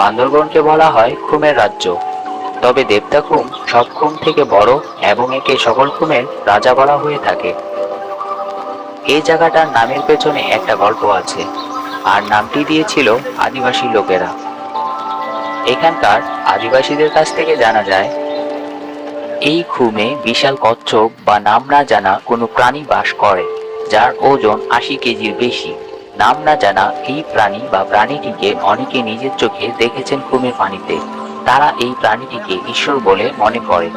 বান্দরবনকে বলা হয় খুমের রাজ্য। তবে দেবদাখুম সব খুম থেকে বড় এবং একে সকল খুমের রাজা বলা হয়ে থাকে। এই জায়গাটার নামের পেছনে একটা গল্প আছে, আর নামটি দিয়েছিল আদিবাসী লোকেরা। এখানকার আদিবাসীদের কাছ থেকে জানা যায়, এই খুমে বিশাল কচ্ছপ বা নাম না জানা কোনো প্রাণী বাস করে, যার ওজন আশি কেজির বেশি। নাম না জানা এই প্রাণী বা প্রাণীটিকে অনেকে নিজের চোখে দেখেছেন খুমের পানিতে। তারা এই প্রাণীটিকে ঈশ্বর বলে মনে করে।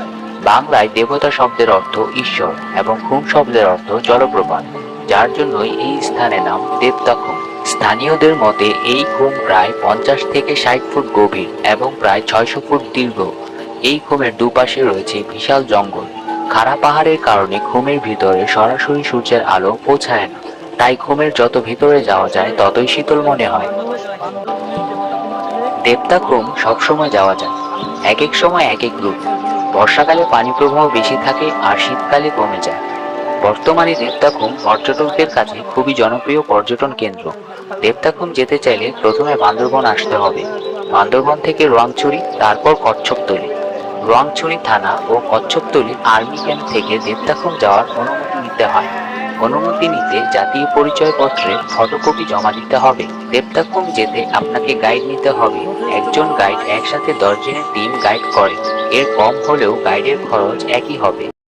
বাংলায় দেবতা শব্দের অর্থ ঈশ্বর এবং খুম শব্দের অর্থ জলপ্রপাত, যার জন্যই এই স্থানের নাম দেবতাখুম স্থানীয়দের মতে এই খুম প্রায় পঞ্চাশ থেকে ষাট ফুট গভীর এবং প্রায় ছয়শো ফুট দীর্ঘ। এই খুমের দুপাশে রয়েছে বিশাল জঙ্গল। খাড়া পাহাড়ের কারণে খুমের ভিতরে সরাসরি সূর্যের আলো পৌঁছায় না। তাই খুমের যত ভিতরে যাওয়া যায়, ততই শীতল মনে হয়। দেবতা খুম সবসময় যাওয়া যায়। এক এক সময় এক এক রূপ। বর্ষাকালে পানি প্রবাহ বেশি থাকে আর শীতকালে কমে যায়। বর্তমানে দেবতাখুম পর্যটকদের কাছে খুবই জনপ্রিয় পর্যটন কেন্দ্র। দেবতাখুম যেতে চাইলে প্রথমে বান্দরবন আসতে হবে। বান্দরবন থেকে রোয়াংছড়ি তারপর কচ্ছপতলি। রোয়াংছড়ি থানা ও কচ্ছপতলি আর্মি ক্যাম্প থেকে দেবতাখুম যাওয়ার অনুমতি নিতে হয়। অনুমতি নিতে জাতীয় পরিচয়পত্রের ফটোকপি জমা দিতে হবে। দেবতাখুম যেতে আপনাকে গাইড নিতে হবে। একজন গাইড একসাথে দশ জনের টিম গাইড করে। এর কম হলেও গাইডের খরচ একই হবে।